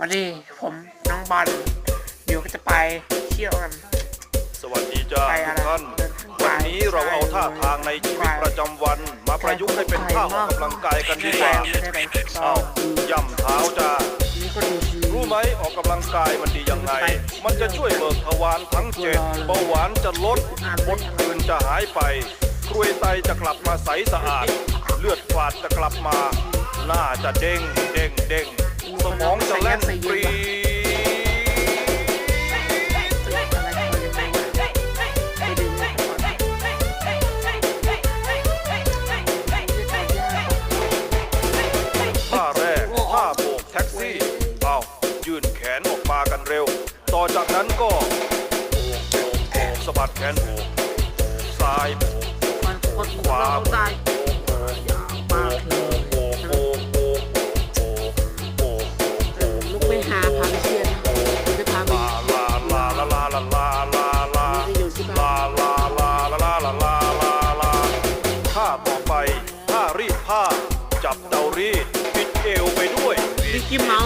วันนี้ผมน้องบอลเดี๋ยวก็จะไปเที่ยวกัน สวัสดีจ้าไปทุอะไรกท่านเดินทางไปวันนี้เราเอาท่าทางในชีวิตประจำวัน มาประยุกต์ให้เป็นท่าออกกำลังกายกันดีกว่าไม่ได้ไปซ้อเอามย่ำเท้าจ้า นี่ก็ดูทีรู้ไหมออกกำลังกายมันดียังไง มันจะช่วยเบิกทวารทั้งเจ็ดเบาหวานจะลดมดคืนจะหายไปกรวยไตจะกลับมาใสสะอาด เลือดฝาดจะกลับมา หน้าจะเด้งเด้งเด้งสมองจะแล่ นปรีอะไรก็ยังไม่รู้ไปดึงให้ก่อนท่าแรกท่าโบกแท็กซี่เอายื่นแขนออกมากันเร็ว ต่อจากนั้นก็โบกโบกโบกสะบัดแขนโบกซ้ายโบกมันคนขวาโบก Your mom